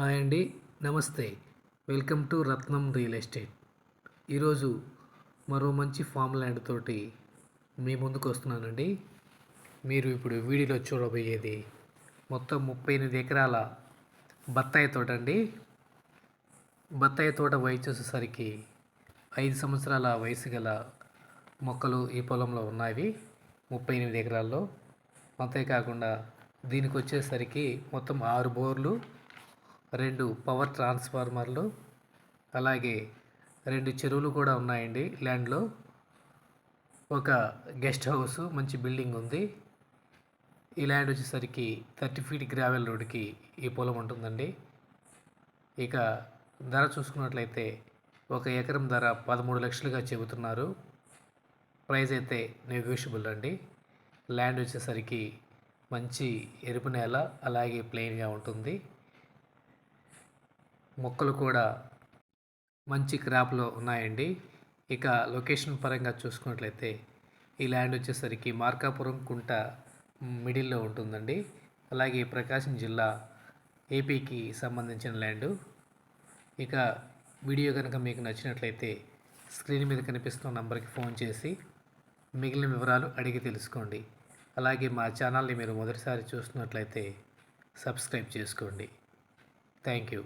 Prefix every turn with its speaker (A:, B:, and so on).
A: Hi అండి నమస్తే. Welcome to Ratnam real estate. ఈరోజు మరో మంచి ఫామ్ ల్యాండ్ తోటి మీ ముందుకు వస్తున్నానండి. మీరు ఇప్పుడు వీడియోలో చూడబోయేది మొత్తం ముప్పై ఎనిమిది ఎకరాల బత్తాయి తోట అండి. బత్తాయి తోట వయసు వచ్చేసరికి ఐదు సంవత్సరాల వయసు గల మొక్కలు ఈ పొలంలో ఉన్నాయి ముప్పై ఎనిమిది ఎకరాల్లో. అంతేకాకుండా దీనికి వచ్చేసరికి మొత్తం ఆరు బోర్లు రెండు పవర్ ట్రాన్స్ఫార్మర్లు అలాగే రెండు చెరువులు కూడా ఉన్నాయండి ల్యాండ్లో ఒక గెస్ట్ హౌస్ మంచి బిల్డింగ్ ఉంది. ఈ ల్యాండ్ వచ్చేసరికి థర్టీ ఫీట్ గ్రావెల్ రోడ్కి ఈ పొలం ఉంటుందండి. ఇక ధర చూసుకున్నట్లయితే ఒక ఎకరం ధర పదమూడు లక్షలుగా చెబుతున్నారు. ప్రైస్ అయితే నెగోషియబుల్ అండి. ల్యాండ్ వచ్చేసరికి మంచి ఎరుపు నేల అలాగే ప్లెయిన్గా ఉంటుంది. మొక్కలు కూడా మంచి క్రాప్లో ఉన్నాయండి. ఇక లొకేషన్ పరంగా చూసుకున్నట్లయితే ఈ ల్యాండ్ వచ్చేసరికి మార్కాపురం కుంట మిడిల్లో ఉంటుందండి. అలాగే ప్రకాశం జిల్లా ఏపీకి సంబంధించిన ల్యాండ్. ఇక వీడియో కనుక మీకు నచ్చినట్లయితే స్క్రీన్ మీద కనిపిస్తున్న నంబర్కి ఫోన్ చేసి మిగిలిన వివరాలు అడిగి తెలుసుకోండి. అలాగే మా ఛానల్ని మీరు మొదటిసారి చూస్తున్నట్లయితే సబ్స్క్రైబ్ చేసుకోండి. Thank you.